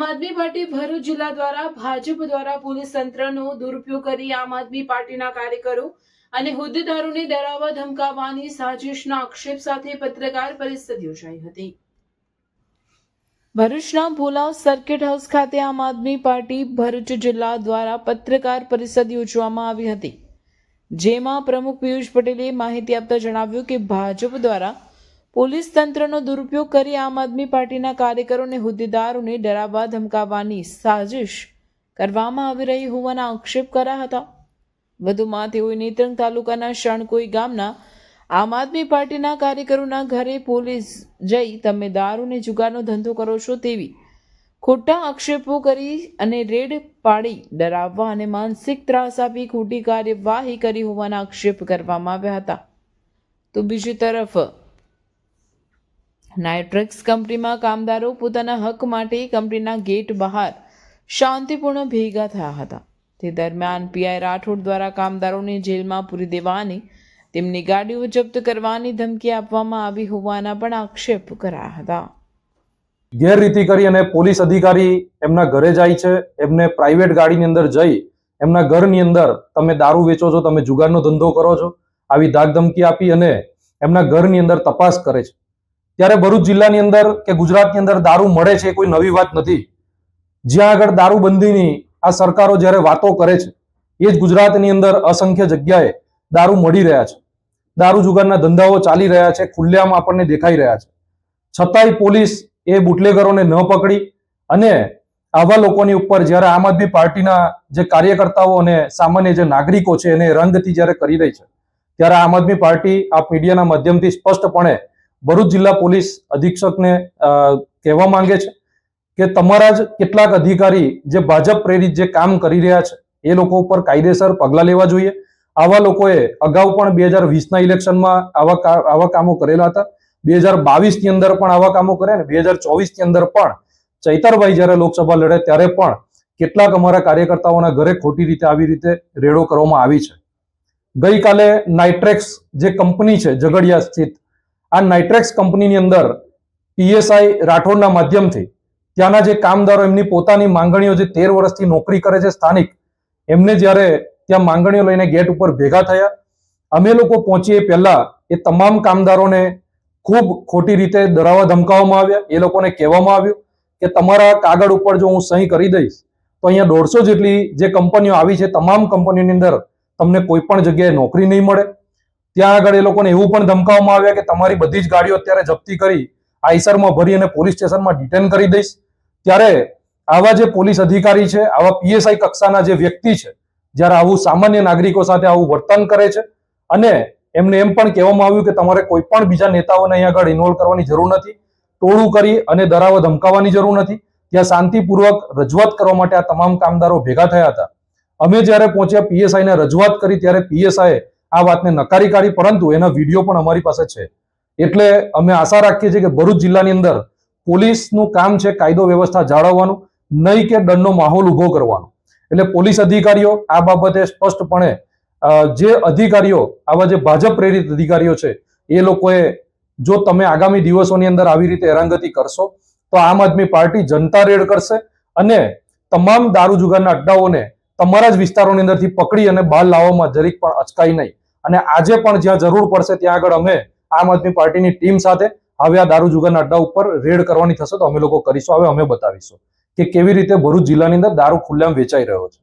આમ આદમી પાર્ટી ભરૂચ જિલ્લા દ્વારા ભાજપ દ્વારા પોલીસ તંત્રનો દુરુપયોગ કરી આમ આદમી પાર્ટીના કાર્યકરો અને હોદ્દેદારોને ડરાવવા ધમકાવવાની સાજિશના આક્ષેપ સાથે પત્રકાર પરિષદ યોજાઈ હતી. ભરૂચના ભોલાવ સર્કિટ હાઉસ ખાતે આમ આદમી પાર્ટી ભરૂચ જિલ્લા દ્વારા પત્રકાર પરિષદ યોજવામાં આવી હતી. જેમાં પ્રમુખ પિયુષ પટેલે માહિતી આપતા જણાવ્યું કે ભાજપ દ્વારા પોલીસ તંત્રનો દુરુપયોગ કરી આમ આદમી પાર્ટીના કાર્યકરોને હોદ્દેદારોને ડરાવવા ધમકાવવાની સાજિશ કરવામાં આવી રહી હોવાના આક્ષેપ કર્યા હતા. વધુમાં તેઓએ નેત્રંગ તાલુકાના શણકોઈ ગામના આમ આદમી પાર્ટીના કાર્યકરોના ઘરે પોલીસ જઈ તમે દારૂને જુગારનો ધંધો કરો છો તેવી ખોટા આક્ષેપો કરી અને રેડ પાડી ડરાવવા અને માનસિક ત્રાસ આપી ખોટી કાર્યવાહી કરી હોવાના આક્ષેપ કરવામાં આવ્યા હતા. તો બીજી તરફ નાઇટ્રેક્સ કંપનીમાં કામદારો પોતાના હક માટે કંપનીના ગેટ બહાર શાંતિપૂર્ણ ભેગા થયા હતા. તે દરમિયાન પીઆઈ રાઠોડ દ્વારા કામદારોને જેલમાં પૂરી દેવાની, તેમની ગાડીઓ જપ્ત કરવાની ધમકી આપવામાં આવી હોવાના પણ આક્ષેપ કર્યા હતા. ગેરરીતિ કરી અને પોલીસ અધિકારી એમના ઘરે જાય છે, એમને પ્રાઇવેટ ગાડીની અંદર જઈ, એમના ઘરની અંદર તમે દારૂ વેચો છો, તમે જુગારનો ધંધો કરો છો, આવી ધાક ધમકી આપી અને એમના ઘરની અંદર તપાસ કરે છે. ત્યારે ભરૂચ જિલ્લાની અંદર કે ગુજરાતની અંદર દારૂ મળે છે કોઈ નવી વાત નથી. જ્યાં આગળ દારૂબંધીની આ સરકારો જ્યારે વાતો કરે છે, એ જ ગુજરાતની અંદર અસંખ્ય જગ્યાએ દારૂ મળી રહ્યા છે. દારૂ જુગારના ધંધાઓ ચાલી રહ્યા છે, ખુલ્લેઆમ આપણને દેખાઈ રહ્યા છે. છતાંય પોલીસ એ બુટલેગરોને ન પકડી અને આવા લોકોની ઉપર જ્યારે આમ આદમી પાર્ટીના જે કાર્યકર્તાઓ અને સામાન્ય જે નાગરિકો છે એને રંગથી જ્યારે કરી રહી છે, ત્યારે આમ આદમી પાર્ટી આ મીડિયાના માધ્યમથી સ્પષ્ટપણે ભરૂચ જિલ્લા પોલીસ અધિક્ષકને કહેવા માંગે છે કે તમારા જ કેટલાક અધિકારી જે ભાજપ પ્રેરિત જે કામ કરી રહ્યા છે, એ લોકો ઉપર કાયદેસર પગલાં લેવા જોઈએ. આવા લોકોએ અગાઉ પણ બે હજાર વીસના ઇલેક્શનમાં આવા આવા કામો કરેલા હતા. બે હજાર બાવીસની અંદર પણ આવા કામો કર્યા ને બે હજાર ચોવીસની અંદર પણ ચૈતરભાઈ જ્યારે લોકસભા લડે ત્યારે પણ કેટલાક અમારા કાર્યકર્તાઓના ઘરે ખોટી રીતે આવી રીતે રેડો કરવામાં આવી છે. ગઈકાલે નાઇટ્રેક્સ જે કંપની છે, ઝઘડિયા સ્થિત આ નાઇટ્રેક્સ કંપનીની અંદર પીએસઆઈ રાઠોડના માધ્યમથી ત્યાંના જે કામદારો એમની પોતાની માંગણીઓ જે તેર વર્ષથી નોકરી કરે છે સ્થાનિક, એમને જ્યારે ત્યાં માંગણીઓ લઈને ગેટ ઉપર ભેગા થયા, અમે લોકો પહોંચીએ પહેલા એ તમામ કામદારોને ખૂબ ખોટી રીતે ડરાવવા ધમકાવવામાં આવ્યા. એ લોકોને કહેવામાં આવ્યું કે તમારા કાગળ ઉપર જો હું સહી કરી દઈશ, તો અહીંયા દોઢસો જેટલી જે કંપનીઓ આવી છે, તમામ કંપનીઓની અંદર તમને કોઈ પણ જગ્યાએ નોકરી નહીં મળે. ત્યાં આગળ એ લોકોને એવું પણ ધમકાવવામાં આવ્યા કે તમારી બધી જ ગાડીઓ અત્યારે જપ્તી કરી, આઈસરમાં ભરી અને પોલીસ સ્ટેશનમાં ડિટેન કરી દઈશ. ત્યારે આવા જે પોલીસ અધિકારી છે, આવા પીએસઆઈ કક્ષાના જે વ્યક્તિ છે, જ્યારે આવું સામાન્ય નાગરિકો સાથે આવું વર્તન કરે છે, અને એમને એમ પણ કહેવામાં આવ્યું કે તમારે કોઈ પણ બીજા નેતાઓને અહીંયા આગળ ઇન્વોલ્વ કરવાની જરૂર નથી, ટોળું કરી અને દરાવો ધમકાવવાની જરૂર નથી. ત્યાં શાંતિપૂર્વક રજૂઆત કરવા માટે આ તમામ કામદારો ભેગા થયા હતા. અમે જ્યારે પહોંચ્યા પીએસઆઈ ને રજૂઆત કરી, ત્યારે પીએસઆઈ આ વાતને નકારી કાઢી, પરંતુ એના વીડિયો પણ અમારી પાસે છે. એટલે અમે આશા રાખીએ છીએ કે ભરૂચ જિલ્લાની અંદર પોલીસનું કામ છે કાયદો વ્યવસ્થા જાળવવાનું, નહીં કે દંડનો માહોલ ઊભો કરવાનો. એટલે પોલીસ અધિકારીઓ આ બાબતે સ્પષ્ટપણે જે અધિકારીઓ, આવા જે ભાજપ પ્રેરિત અધિકારીઓ છે, એ લોકોએ જો તમે આગામી દિવસોની અંદર આવી રીતે હેરાનગતિ કરશો, તો આમ આદમી પાર્ટી જનતા રેડ કરશે અને તમામ દારૂ જુગારના અડ્ડાઓને તમારા જ વિસ્તારોની અંદરથી પકડી અને બહાર લાવવામાં જરીક પણ અચકાય નહીં. અને આજે પણ જ્યાં જરૂર પડશે ત્યાં આગળ અમે આમ આદમી પાર્ટીની ટીમ સાથે હવે આ દારૂ જુગારના અડ્ડા ઉપર રેડ કરવાની થશે તો અમે લોકો કરીશું. હવે અમે બતાવીશું કે કેવી રીતે ભરૂચ જિલ્લાની અંદર દારૂ ખુલ્લેઆમ વેચાઈ રહ્યો છે.